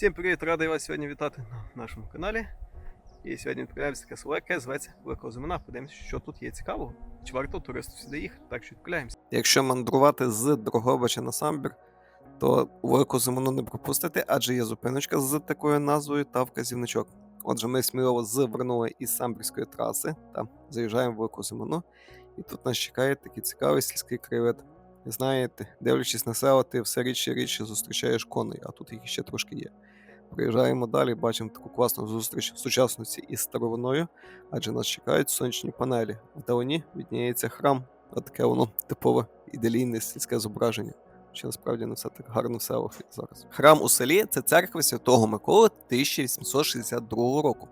Всім привіт! Радий вас сьогодні вітати на нашому каналі. І сьогодні відправляємося таке село, яке зветься Великого. Подивимося, що тут є цікавого. Чи варто туристу сюди їхати, так що відправляємося. Якщо мандрувати з Дрогобича на Самбір, то Велику Зимину не пропустите, адже є зупиночка з такою назвою та вказівничок. Отже, ми сміливо звернули із Самбірської траси та заїжджаємо в Велику Зимину. І тут нас чекає такий цікавий сільський краєвид. Знаєте, дивлячись на село, ти все рідше і рідше зустрічаєш коней, а тут їх ще трошки є. Приїжджаємо далі, бачимо таку класну зустріч в сучасності із старовиною, адже нас чекають сонячні панелі. Вдалині відніється храм, а таке воно типове іделійне сільське зображення. Що насправді не все так гарно в селах зараз. Храм у селі це церква Святого Миколи 1862 року.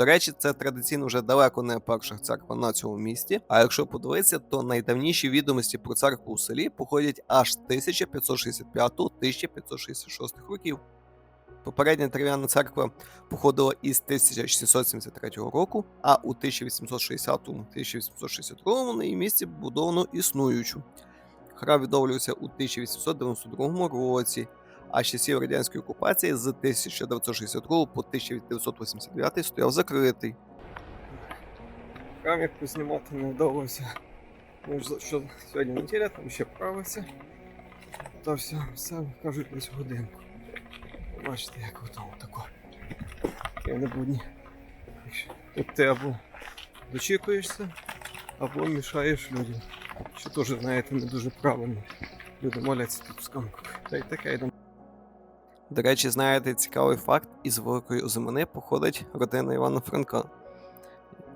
До речі, це традиційно вже далеко не перша церква на цьому місті. А якщо подивитися, то найдавніші відомості про церкву у селі походять аж 1565-1566 років. Попередня дерев'яна церква походила із 1673 року, а у 1860-1862 на її місці побудовано існуючу. Храм відновлювався у 1892 році, а з часів радянської окупації з 1962 по 1989 стояв закритий. Храм як познімати не вдалося. Ну, що сьогодні неділя, там ще правиться. Та все, все кажуть десь годинку. Бачите, як там тако. Я не будні. Тут ти або дочікуєшся, або мішаєш людям. Що теж, знаєте, не дуже правильно. Люди моляться тут в. Та й таке йдемо. До речі, знаєте, цікавий факт, із Великої Озимини походить родина Івана Франка.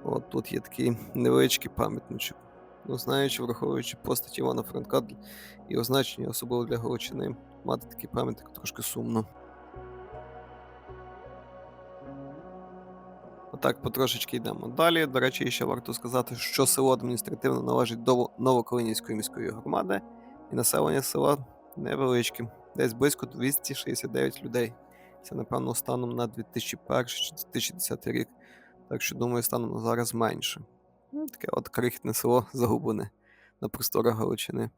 От тут є такий невеличкий пам'ятничок. Ну, знаючи, враховуючи постать Івана Франка і означення, особливо для Галичини, мати такий пам'ятник трошки сумно. Отак потрошечки йдемо далі. До речі, ще варто сказати, що село адміністративно належить до Новокалинівської міської громади, і населення села невеличке, десь близько 269 людей. Це, напевно, станом на 2001 чи 2010 рік. Так що, думаю, станом зараз менше. Ну, таке от крихітне село загублене на просторах Галичини.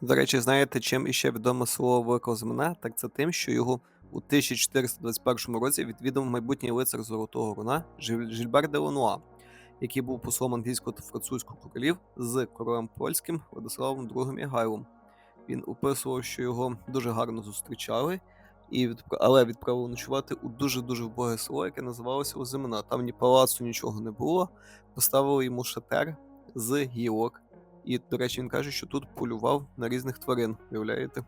До речі, знаєте, чим іще відоме село Великого Змина? Так це тим, що його у 1421 році відвідав майбутній лицар Золотого Руна Жильбер де Лануа, який був послом англійського та французького королів з королем польським Владиславом II Ягайлом. Він описував, що його дуже гарно зустрічали, і відпра- але відправили ночувати у дуже-дуже вбоге село, яке називалося Озимина. Там ні палацу, нічого не було. Поставили йому шатер з гілок. І, до речі, він каже, що тут полював на різних тварин, уявляєте?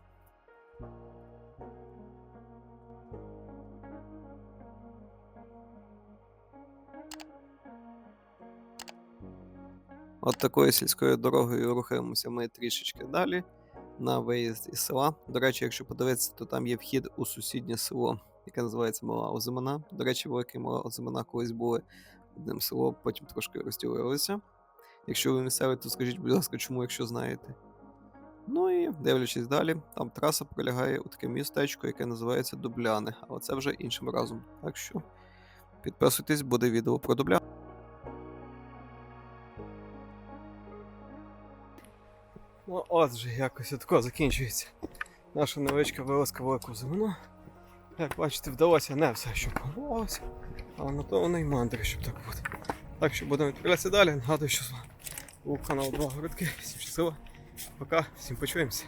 От такою сільською дорогою рухаємося ми трішечки далі на виїзд із села. До речі, якщо подивитися, то там є вхід у сусіднє село, яке називається Мала Озимина. До речі, велике Мала Озимина колись були одним селом, потім трошки розділилися. Якщо ви місцеві, то скажіть, будь ласка, чому, якщо знаєте. Ну і дивлячись далі, там траса пролягає у таке містечко, яке називається Дубляни, але це вже іншим разом. Так що підписуйтесь, буде відео про Дубляни. От вже якось тако закінчується наша невеличка вилазка велику зимну. Як бачите, вдалося не все, що планувалося, але на то воно й мандри, щоб так бути. Так що будемо відправлятися далі. Нагадую, що з вами був канал 2 Городки. Всім щасливо. Пока, всім почуємося.